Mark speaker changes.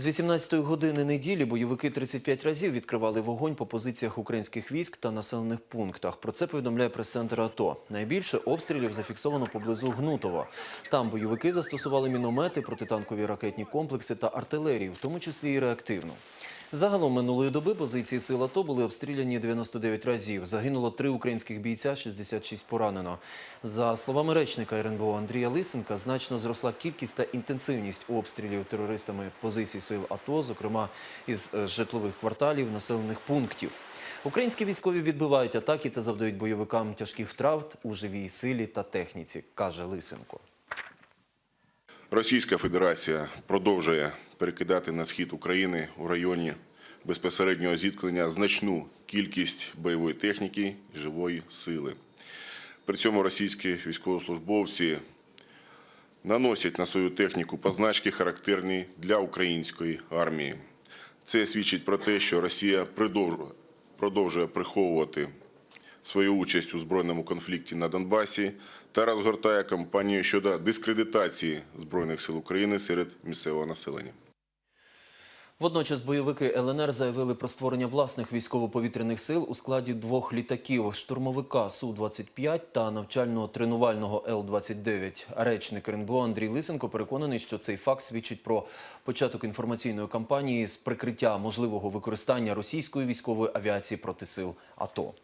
Speaker 1: З 18-ї години неділі бойовики 35 разів відкривали вогонь по позиціях українських військ та населених пунктах. Про це повідомляє прес-центр АТО. Найбільше обстрілів зафіксовано поблизу Гнутова. Там бойовики застосували міномети, протитанкові ракетні комплекси та артилерію, в тому числі і реактивну. Загалом минулої доби позиції сил АТО були обстріляні 99 разів. Загинуло три українських бійця, 66 поранено. За словами речника РНБО Андрія Лисенка, значно зросла кількість та інтенсивність обстрілів терористами позицій сил АТО, зокрема із е, житлових кварталів, населених пунктів. Українські військові відбивають атаки та завдають бойовикам тяжких втрат у живій силі та техніці, каже Лисенко.
Speaker 2: Російська Федерація продовжує перекидати на схід України у районі безпосереднього зіткнення значну кількість бойової техніки і живої сили. При цьому російські військовослужбовці наносять на свою техніку позначки, характерні для української армії. Це свідчить про те, що Росія продовжує- приховувати свою участь у збройному конфлікті на Донбасі та розгортає кампанію щодо дискредитації Збройних сил України серед місцевого населення.
Speaker 1: Водночас бойовики ЛНР заявили про створення власних військово-повітряних сил у складі двох літаків – штурмовика Су-25 та навчально-тренувального Л-29. Речник РНБО Андрій Лисенко переконаний, що цей факт свідчить про початок інформаційної кампанії з прикриття можливого використання російської військової авіації проти сил АТО.